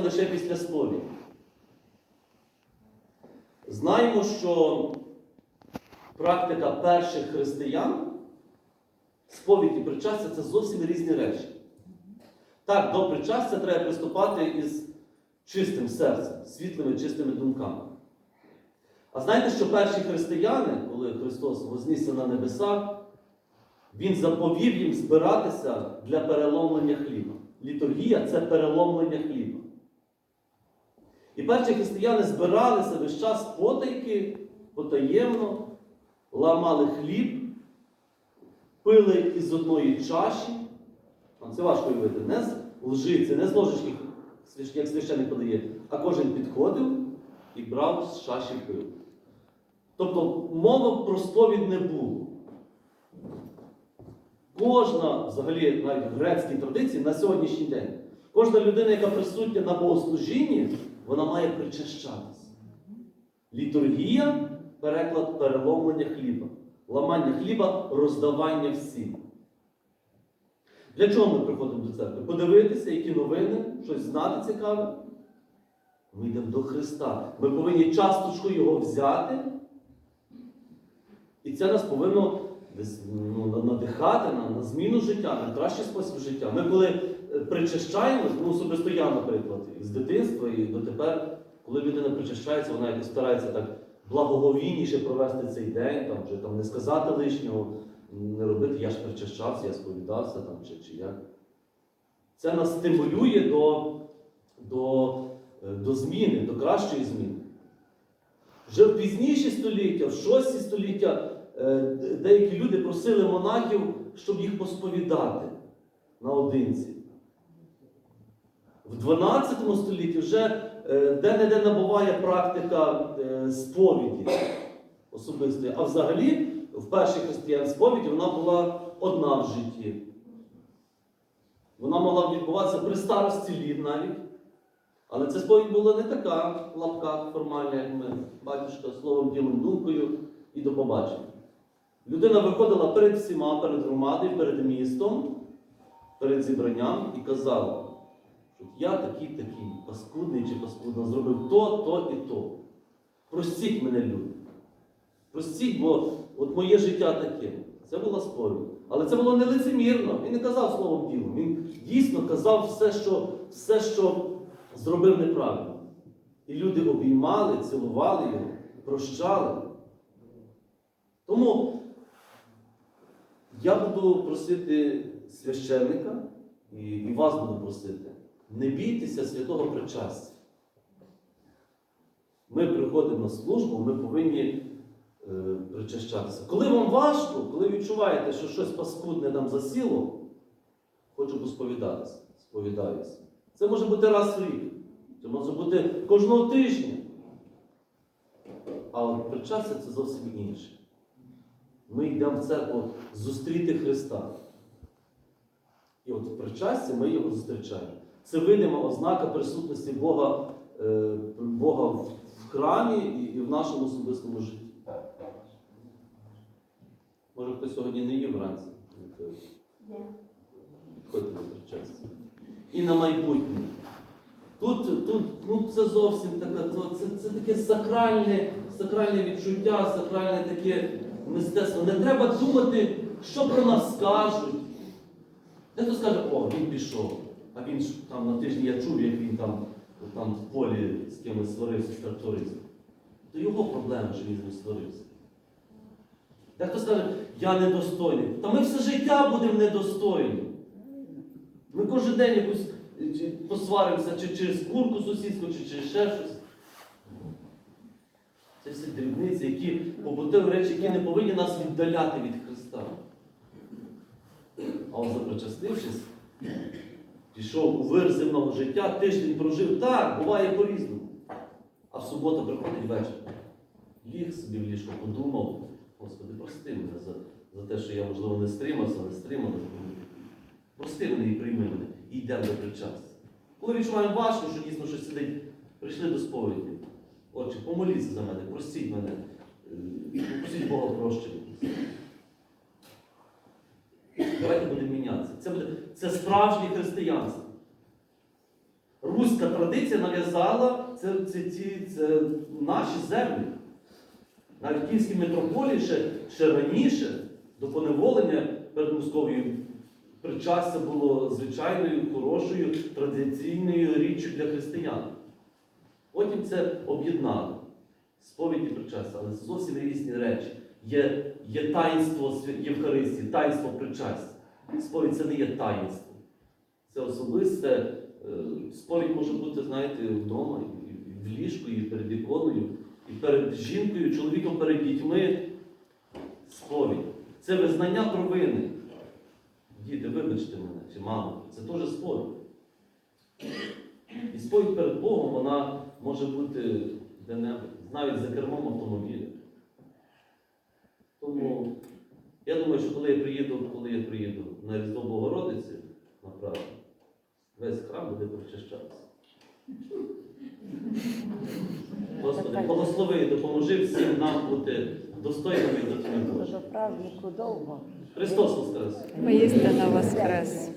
лише після сповіді. Знаємо, що практика перших християн, сповідь і причастя це зовсім різні речі. Так, до причастя треба приступати із чистим серцем, світлими, чистими думками. А знаєте, що перші християни, коли Христос вознісся на небеса, Він заповів їм збиратися для переломлення хліба. Літургія це переломлення хліба. І перші християни збиралися весь час потайки, потаємно, ламали хліб, пили із одної чаші. Це важко уявити, не з лжиці, не з ложечки, як священник подає, а кожен підходив і брав з чаші пив. Тобто мови про сповідь не було. Кожна, взагалі, навіть в грецькій традиції на сьогоднішній день, кожна людина, яка присутня на богослужінні, вона має причащатися. Літургія переклад переломлення хліба. Ламання хліба, роздавання всім. Для чого ми приходимо до церкви? Подивитися, які новини, щось знати цікаве. Ми йдемо до Христа. Ми повинні часточку Його взяти. І це нас повинно ну, надихати на, на зміну життя, на кращий спосіб життя. Ми коли причащаємось, ну особисто я, наприклад, з дитинства і дотепер, коли людина причащається, вона якось старається так благоговійніше провести цей день, там, вже там, не сказати лишнього, не робити, я ж причащався, я сповідався там, чи, чи як. Це нас стимулює до, до, е, до зміни, до кращої зміни. Вже в пізніші століття, в 6 століття, е, деякі люди просили монахів, щоб їх посповідати наодинці. В 12 столітті вже е, де-не-де набуває практика е, сповіді особистої. А взагалі, в першій християн сповіді вона була одна в житті. Вона могла відбуватися при старості літ навіть. Але ця сповідь була не така в лапках формальна, як ми, батюшка, словом, ділом, думкою і до побачення. Людина виходила перед всіма, перед громадою, перед містом, перед зібранням і казала, що я такий такий паскудний чи паскудно зробив то, то і то. Простіть мене, люди. Простіть, бо от моє життя таке. Це була сповідь. Але це було не лицемірно. Він не казав словом ділом. Він дійсно казав все, що, все, що зробив неправильно. І люди обіймали, цілували його, прощали. Тому я буду просити священника і вас буду просити, не бійтеся святого причастя. Ми приходимо на службу, ми повинні е, причащатися. Коли вам важко, коли відчуваєте, що щось паскудне там засіло, хочу посповідатися. Сповідаюся. Це може бути раз в рік, це може бути кожного тижня. А от причастя це зовсім інше. Ми йдемо в церкву зустріти Христа. І от в причасті ми його зустрічаємо. Це видима ознака присутності Бога, е, Бога в храмі і, в нашому особистому житті. Може, хтось сьогодні не їв вранці? Підходьте до причастя. І на майбутнє. Тут, тут ну, це зовсім таке, то це, це таке сакральне, сакральне відчуття, сакральне таке мистецтво. Не треба думати, що про нас скажуть. Дехто скаже, о, він пішов. А він ж там на тижні я чув, як він там, там в полі з кимось сварився трактористом. То його проблема, що він з ним сварився. Дехто скаже, я недостойний. Та ми все життя будемо недостойні. Ми кожен день якусь чи посваримося чи через курку сусідську, чи через ще щось. Це всі дрібниці, які побутові речі, які не повинні нас віддаляти від Христа. А от запричастившись, пішов у вир земного життя, тиждень прожив. Так, буває по-різному. А в суботу приходить вечір. Ліг собі в ліжко, подумав, Господи, прости мене за, за те, що я, можливо, не стримався, не стриманий. Прости мене і прийми мене. І йдемо до причастя. Коли відчуваємо важко, що дійсно щось сидить, прийшли до сповіді. Отче, помоліться за мене, простіть мене, е, попросіть Бога прощення. Це, буде, це справжнє християнство. руська традиція нав'язала це, це, ці, це наші землі. Навіть київській митрополії ще, ще раніше до поневолення перед Московією причастя було звичайною, хорошою, традиційною річчю для християн. Потім це об'єднали. Сповідь і причастя, але це зовсім різні речі. Є, є таїнство Євхаристії, таїнство причастя. Сповідь це не є таїнство. Це особисте. е, Сповідь може бути, знаєте, вдома, в ліжку, і перед іконою, і перед жінкою, чоловіком перед дітьми. Сповідь. Це визнання провини. Діти, вибачте мене, чи мамо, це теж сповідь. І сповідь перед Богом вона може бути де-небудь, навіть за кермом автомобіля. Тому я думаю, що коли я приїду, коли я приїду на Різдво Богородиці, направду, весь храм буде прочищатися. Господи, благослови і допоможи всім нам бути достойними дітьми Божими. Христос Воскрес! Воістину воскрес.